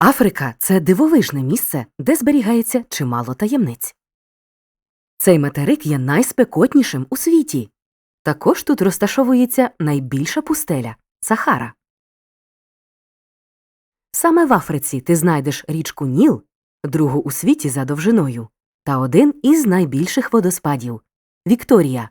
Африка це дивовижне місце, де зберігається чимало таємниць. Цей материк є найспекотнішим у світі. Також тут розташовується найбільша пустеля Сахара. Саме в Африці ти знайдеш річку Ніл, другу у світі за довжиною, та один із найбільших водоспадів Вікторія.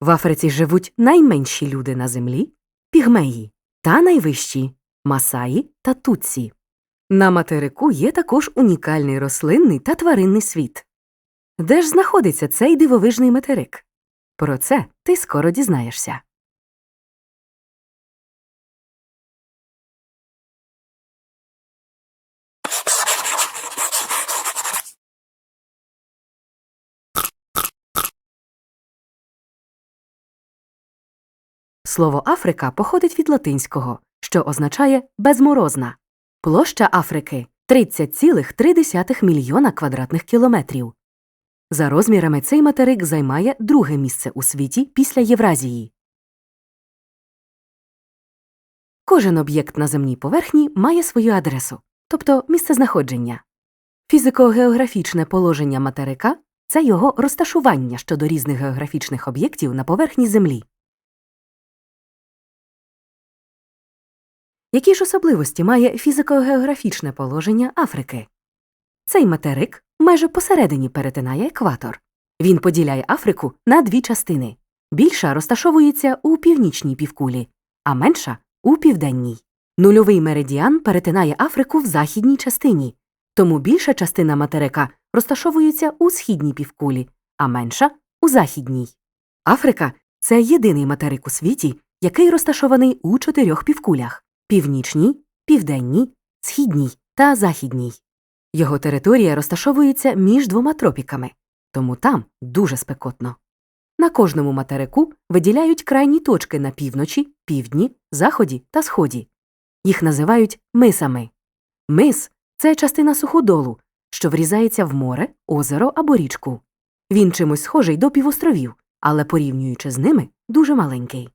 В Африці живуть найменші люди на землі пігмеї та найвищі масаї та туці. На материку є також унікальний рослинний та тваринний світ. Де ж знаходиться цей дивовижний материк? Про це ти скоро дізнаєшся. Слово Африка походить від латинського, що означає безморозна. Площа Африки 30,3 мільйона квадратних кілометрів. За розмірами цей материк займає друге місце у світі після Євразії. Кожен об'єкт на земній поверхні має свою адресу, тобто місцезнаходження. Фізико-географічне положення материка це його розташування щодо різних географічних об'єктів на поверхні Землі. Які ж особливості має фізико-географічне положення Африки? Цей материк майже посередині перетинає екватор. Він поділяє Африку на дві частини. Більша розташовується у північній півкулі, а менша у південній. Нульовий меридіан перетинає Африку в західній частині, тому більша частина материка розташовується у східній півкулі, а менша у західній. Африка це єдиний материк у світі, який розташований у чотирьох півкулях північній, південній, східній та західній. Його територія розташовується між двома тропіками, тому там дуже спекотно. На кожному материку виділяють крайні точки на півночі, півдні, заході та сході. Їх називають мисами. Мис це частина суходолу, що врізається в море, озеро або річку. Він чимось схожий до півостровів, але порівнюючи з ними, дуже маленький.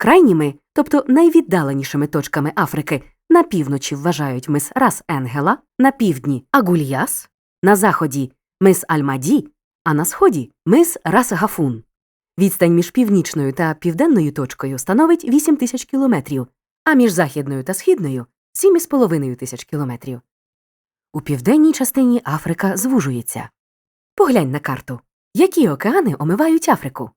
Крайніми, тобто найвіддаленішими точками Африки, на півночі вважають мис Рас Енгела, на півдні Агульяс, на заході мис Альмаді, а на сході мис Рас Гафун. Відстань між північною та південною точкою становить 8 тисяч кілометрів, а між західною та східною 7,5 тисяч кілометрів. У південній частині Африка звужується. Поглянь на карту. Які океани омивають Африку?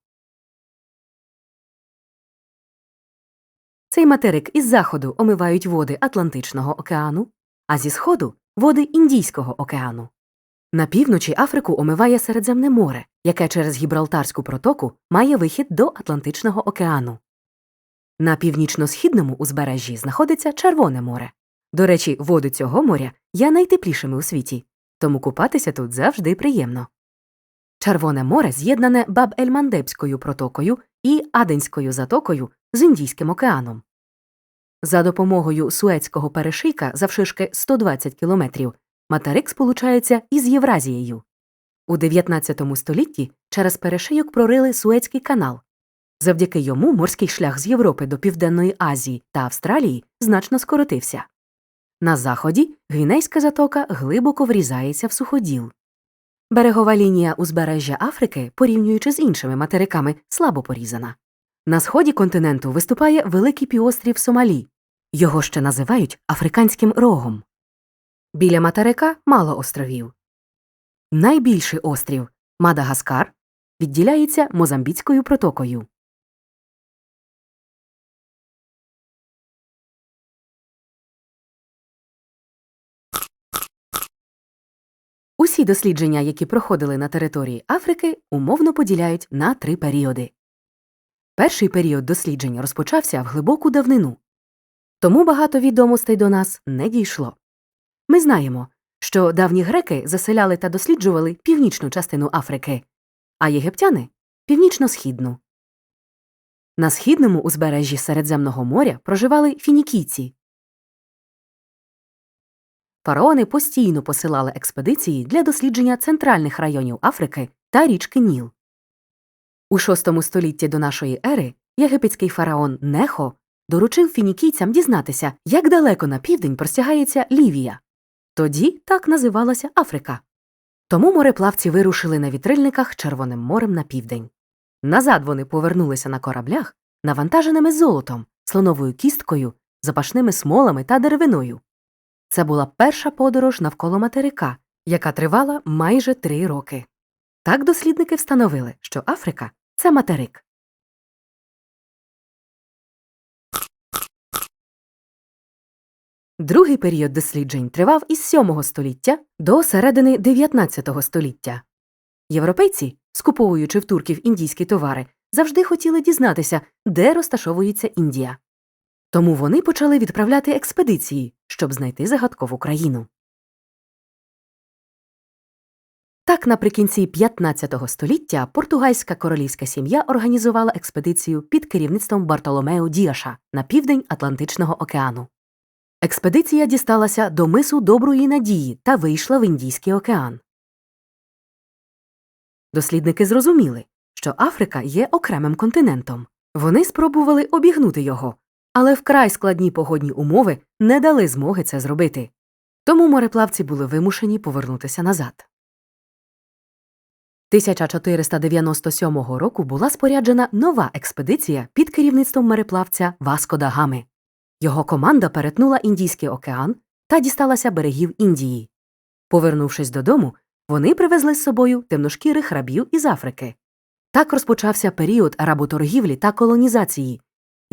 Цей материк із заходу омивають води Атлантичного океану, а зі сходу води Індійського океану. На півночі Африку омиває Середземне море, яке через Гібралтарську протоку має вихід до Атлантичного океану. На північно-східному узбережжі знаходиться Червоне море. До речі, води цього моря є найтеплішими у світі, тому купатися тут завжди приємно. Червоне море з'єднане Баб-Ель-Мандебською протокою і Аденською затокою з Індійським океаном. За допомогою Суецького перешийка завширшки 120 кілометрів материк сполучається із Євразією. У 19 столітті через перешийок прорили Суецький канал. Завдяки йому морський шлях з Європи до Південної Азії та Австралії значно скоротився. На заході Гвінейська затока глибоко врізається в суходіл. Берегова лінія узбережжя Африки, порівнюючи з іншими материками, слабо порізана. На сході континенту виступає великий півострів Сомалі. Його ще називають Африканським рогом. Біля материка мало островів. Найбільший острів Мадагаскар відділяється Мозамбіцькою протокою. Дослідження, які проходили на території Африки, умовно поділяють на три періоди. Перший період досліджень розпочався в глибоку давнину, тому багато відомостей до нас не дійшло. Ми знаємо, що давні греки заселяли та досліджували північну частину Африки, а єгиптяни північно-східну. На східному узбережжі Середземного моря проживали фінікійці. Фараони постійно посилали експедиції для дослідження центральних районів Африки та річки Ніл. У VI столітті до нашої ери єгипетський фараон Нехо доручив фінікійцям дізнатися, як далеко на південь простягається Лівія. Тоді так називалася Африка. Тому мореплавці вирушили на вітрильниках Червоним морем на південь. Назад вони повернулися на кораблях, навантаженими золотом, слоновою кісткою, запашними смолами та деревиною. Це була перша подорож навколо материка, яка тривала майже три роки. Так дослідники встановили, що Африка це материк. Другий період досліджень тривав із 7 століття до середини 19 століття. Європейці, скуповуючи в турків індійські товари, завжди хотіли дізнатися, де розташовується Індія. Тому вони почали відправляти експедиції, щоб знайти загадкову країну. Так, наприкінці 15 століття португальська королівська сім'я організувала експедицію під керівництвом Бартоломео Діаша на південь Атлантичного океану. Експедиція дісталася до мису Доброї Надії та вийшла в Індійський океан. Дослідники зрозуміли, що Африка є окремим континентом. Вони спробували обігнути його, але вкрай складні погодні умови не дали змоги це зробити. Тому мореплавці були вимушені повернутися назад. 1497 року була споряджена нова експедиція під керівництвом мореплавця Васко да Гами. Його команда перетнула Індійський океан та дісталася берегів Індії. Повернувшись додому, вони привезли з собою темношкірих рабів із Африки. Так розпочався період работоргівлі та колонізації,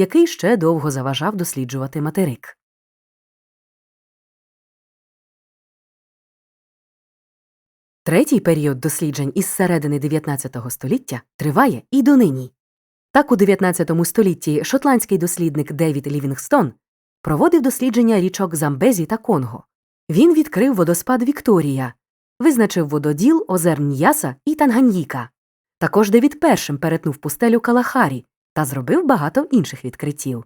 який ще довго заважав досліджувати материк. Третій період досліджень із середини 19 століття триває і донині. Так у 19 столітті шотландський дослідник Девід Лівінгстон проводив дослідження річок Замбезі та Конго. Він відкрив водоспад Вікторія, визначив вододіл озер Ньяса і Танганьїка. Також Девід першим перетнув пустелю Калахарі та зробив багато інших відкриттів.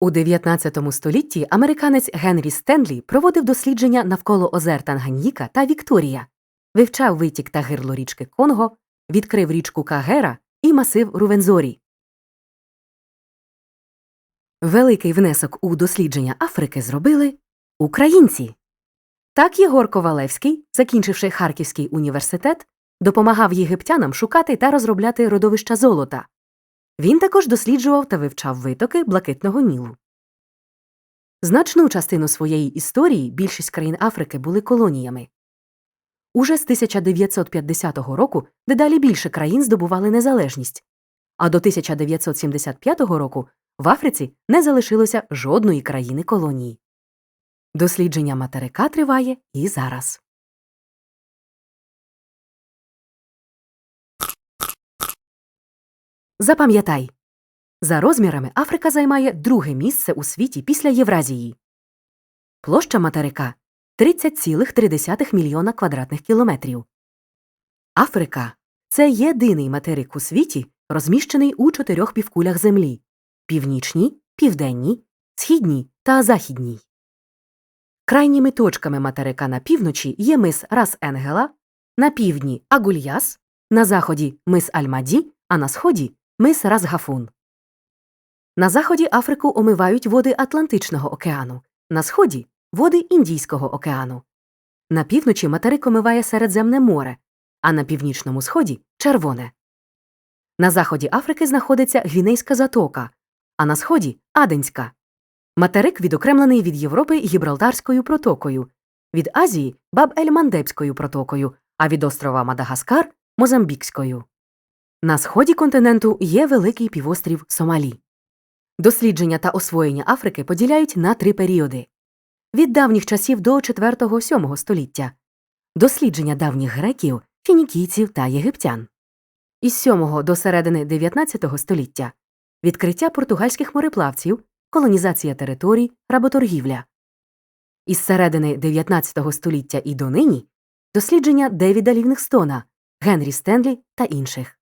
У 19 столітті американець Генрі Стенлі проводив дослідження навколо озер Танганьїка та Вікторія, вивчав витік та гирло річки Конго, відкрив річку Кагера і масив Рувензорі. Великий внесок у дослідження Африки зробили українці. Так Єгор Ковалевський, закінчивши Харківський університет, допомагав єгиптянам шукати та розробляти родовища золота. Він також досліджував та вивчав витоки Блакитного Нілу. Значну частину своєї історії більшість країн Африки були колоніями. Уже з 1950 року дедалі більше країн здобували незалежність, а до 1975 року в Африці не залишилося жодної країни колонії. Дослідження материка триває і зараз. Запам'ятай за розмірами Африка займає друге місце у світі після Євразії. Площа материка 30,3 мільйона квадратних кілометрів. Африка це єдиний материк у світі, розміщений у чотирьох півкулях Землі північній, південній, східній та західній. Крайніми точками материка на півночі є мис Рас Енгела, на півдні Агульяс, на заході мис Альмаді, а на сході мис Рас Гафун. На заході Африку омивають води Атлантичного океану, на сході води Індійського океану. На півночі материк омиває Середземне море, а на північному сході червоне. На заході Африки знаходиться Гвінейська затока, а на сході Аденська. Материк відокремлений від Європи Гібралтарською протокою, від Азії Баб-ель-Мандебською протокою, а від острова Мадагаскар Мозамбікською. На сході континенту є великий півострів Сомалі. Дослідження та освоєння Африки поділяють на три періоди від давніх часів до 4-7 століття, дослідження давніх греків, фінікійців та єгиптян, із 7 до середини 19 століття відкриття португальських мореплавців, колонізація територій, работоргівля. Із середини 19 століття і донині дослідження Девіда Лівінгстона, Генрі Стенлі та інших.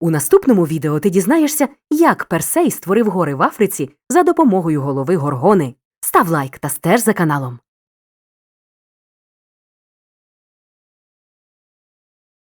У наступному відео ти дізнаєшся, як Персей створив гори в Африці за допомогою голови горгони. Став лайк та стеж за каналом.